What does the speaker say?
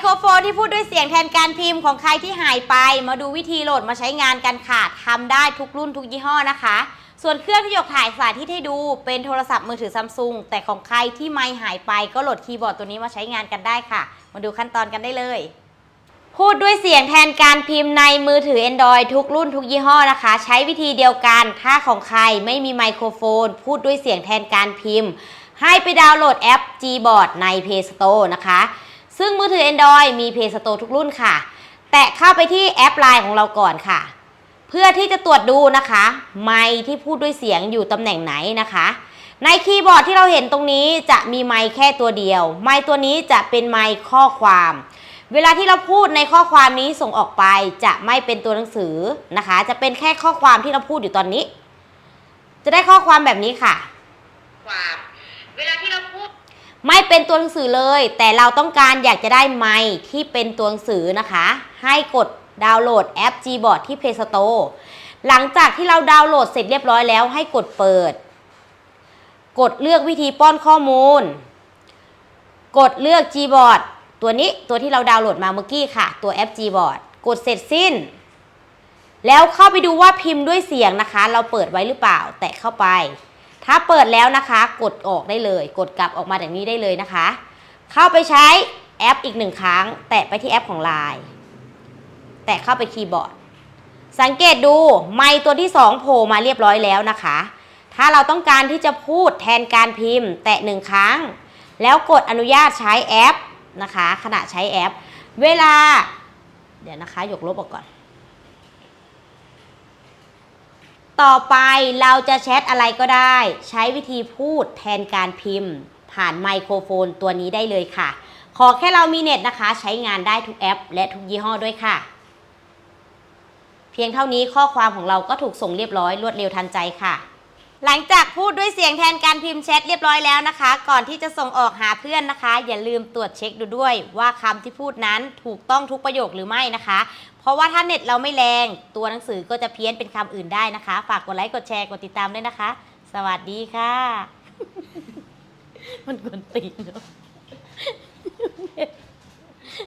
โครโฟนที่พูดด้วยเสียงแทนการพิมพ์ของใครที่หายไป มาดูวิธีโหลดมาใช้งานกันค่ะทำได้ทุกรุ่นทุกยี่ห้อนะคะ ส่วนเครื่องที่ยกถ่ายสาธิตให้ดูเป็นโทรศัพท์มือถือซัมซุงแต่ของใครที่ไม่หายไปก็โหลดคีย์บอร์ดตัวนี้มาใช้งานกันได้ค่ะ มาดูขั้นตอนกันได้เลย พูดด้วยเสียงแทนการพิมพ์ในมือถือ Android ทุกรุ่นทุกยี่ห้อนะคะ ใช้วิธีเดียวกัน ถ้าของใครไม่มีไมโครโฟน พูดด้วยเสียงแทนการพิมพ์ ให้ไปดาวน์โหลดแอป Gboard ใน Play Store นะคะ ซึ่งมือถือ Android มี Play Store ทุกรุ่นค่ะ แตะเข้าไปที่แอป Line ของเราก่อนค่ะ เพื่อที่จะตรวจดูนะคะ ไมค์ที่พูดด้วยเสียงอยู่ตำแหน่งไหนนะคะ ในคีย์บอร์ดที่เราเห็นตรงนี้จะมีไมค์แค่ตัวเดียว ไมค์ตัวนี้จะเป็นไมค์ข้อความ เวลาที่เราพูดในข้อความนี้ส่งออกไปจะไม่เป็นตัวหนังสือนะคะ จะเป็นแค่ข้อความที่เราพูดอยู่ตอนนี้ จะได้ข้อความแบบนี้ค่ะ ความ เวลาที่เราพูด ไม่เป็นตัวหนังสือเลย แต่เราต้องการอยากจะได้ไมค์ที่เป็นตัวหนังสือนะคะ ให้กดดาวน์โหลดแอป Gboard ที่ Play Store หลังจากที่เราดาวน์โหลดเสร็จเรียบร้อยแล้วให้กดเปิด กดเลือกวิธีป้อนข้อมูล กดเลือก Gboard ตัวนี้ตัวที่เราดาวน์โหลดมาเมื่อกี้ค่ะ ตัวแอป Gboard กดเสร็จสิ้น แล้วเข้าไปดูว่าพิมพ์ด้วยเสียงนะคะ เราเปิดไว้หรือเปล่า แตะเข้าไป ถ้าเปิดแล้วนะคะ กดออกได้เลย กดกลับออกมาแบบนี้ได้เลยนะคะ เข้าไปใช้แอปอีกหนึ่งครั้ง แตะไปที่แอปของ Line แตะเข้าไปคีย์บอร์ด สังเกตดูไมค์ตัวที่ 2 โผล่มาเรียบร้อยแล้วนะคะ ถ้าเราต้องการที่จะพูดแทนการพิมพ์ แตะหนึ่งครั้ง แล้วกดอนุญาตใช้แอปนะคะ ขณะใช้แอป เวลา เดี๋ยวนะคะ ยกลบออกก่อน ต่อไปเราจะแชทอะไรก็ได้ ใช้วิธีพูดแทนการพิมพ์ ผ่านไมโครโฟนตัวนี้ได้เลยค่ะ ขอแค่เรามีเน็ตนะคะ ใช้งานได้ทุกแอป และทุกยี่ห้อด้วยค่ะ เพียงเท่านี้ข้อความของเราก็ถูกส่งเรียบร้อยรวดเร็วทันใจค่ะ หลังจากพูดด้วยเสียงแทนการพิมพ์แชทเรียบร้อยแล้วนะคะ ก่อนที่จะส่งออกหาเพื่อนนะคะ อย่าลืมตรวจเช็คดูด้วยว่าคำที่พูดนั้นถูกต้องทุกประโยคหรือไม่นะคะ ราะว่าถ้าเน็ตเราไม่แรงตัวหนังสือก็จะเพี้ยนเป็นคำอื่นได้นะคะ ฝากกดไลค์กดแชร์กดติดตามด้วยนะคะ สวัสดีค่ะ มันกวนตีนเนาะ